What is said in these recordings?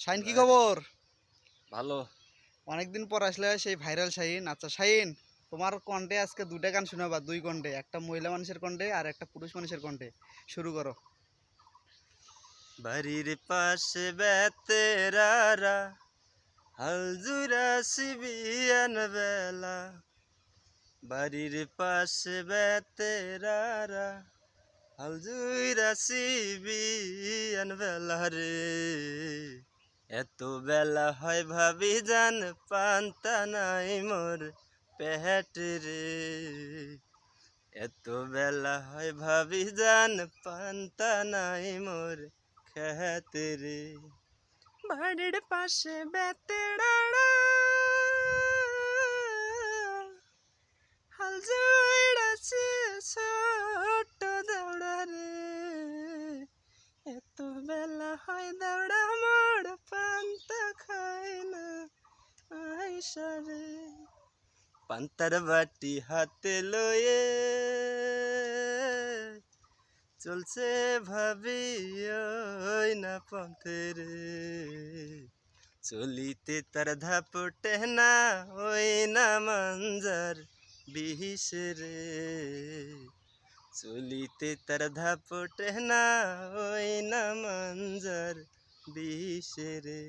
Shine কি খবর? ভালো। অনেকদিন পর আসলে সেই ভাইরাল শাহিন আচ্ছা শাহিন তোমার কণ্ঠে আজকে দুইটা গান শোনাবা দুই কণ্ঠে একটা মহিলা মানুষের কণ্ঠে আর একটা পুরুষ মানুষের কণ্ঠে। শুরু করো। বাড়ির পাশে বেতেরারা হালজুরা সিবিয়ান বেলা। বাড়ির পাশে বেতেরারা হালজুরা সিবিয়ান বেলা রে। এত বেলা হয় ভাবি, জান পান্তা নাই মোর পেট রে। এত বেলা হয় ভাবি, জান পান্তা নাই মোর খেত রে। বাড়ির পাশে বেতেড়াড়া আইসা রে পান্তার বাটি হাতে লয়ে চলছে ভাবি ওই না পথে রে চলিতে তার ধাপটে না ওই না মাঞ্জার বিহিস রে চলিতে তার ধাপটে না ওই না মাঞ্জার বিহিস রে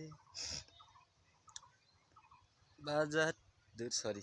বাজার দূর সরি